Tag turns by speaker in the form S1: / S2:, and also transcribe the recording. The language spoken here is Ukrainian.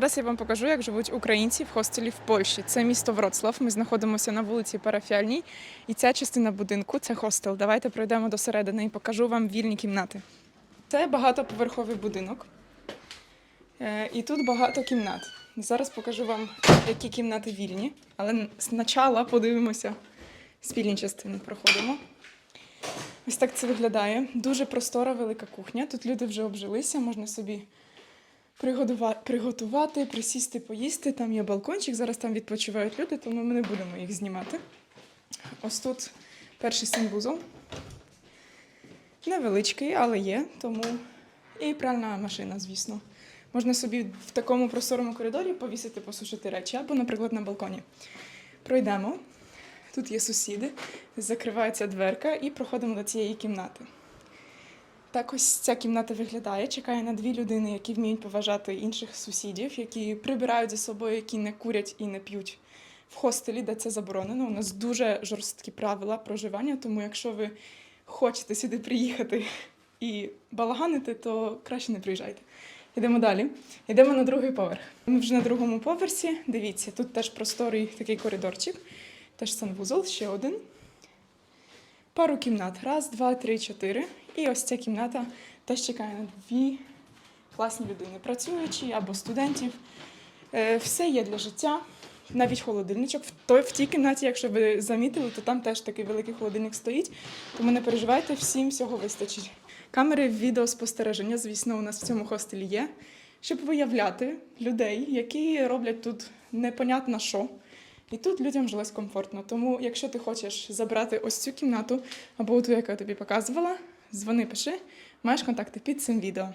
S1: Зараз я вам покажу, як живуть українці в хостелі в Польщі. Це місто Вроцлав. Ми знаходимося на вулиці Парафіальній, і ця частина будинку це хостел. Давайте пройдемо до середини і покажу вам вільні кімнати. Це багатоповерховий будинок. Е, І тут багато кімнат. Зараз покажу вам, які кімнати вільні, але спочатку подивимося спільні частини. Проходимо. Ось так це виглядає. Дуже простора велика кухня. Тут люди вже обжилися, можна собі приготувати, присісти, поїсти. Там є балкончик, зараз там відпочивають люди, тому ми не будемо їх знімати. Ось тут перший санвузол. Невеличкий, але є, тому і пральна машина, звісно. Можна собі в такому просторому коридорі повісити, посушити речі, або, наприклад, на балконі. Пройдемо. Тут є сусіди, закривається дверка і проходимо до цієї кімнати. Так ось ця кімната виглядає. Чекає на дві людини, які вміють поважати інших сусідів, які прибирають за собою, які не курять і не п'ють в хостелі, де це заборонено. У нас дуже жорсткі правила проживання, тому якщо ви хочете сюди приїхати і балаганити, то краще не приїжджайте. Йдемо далі. Йдемо на другий поверх. Ми вже на другому поверсі. Дивіться, тут теж просторий такий коридорчик, теж санвузол, ще один. Пару кімнат. Раз, два, три, чотири. І ось ця кімната теж чекає на дві класні людини, працюючі або студентів. Е, Все є для життя, навіть холодильничок. В, той, в тій кімнаті, якщо ви замітили, то там теж такий великий холодильник стоїть. Тому не переживайте, всім всього вистачить. Камери відеоспостереження, звісно, у нас в цьому хостелі є, щоб виявляти людей, які роблять тут непонятно що. І тут людям жилось комфортно. Тому, якщо ти хочеш забрати ось цю кімнату або ту, яку я тобі показувала, дзвони, пиши, маєш контакти під цим відео.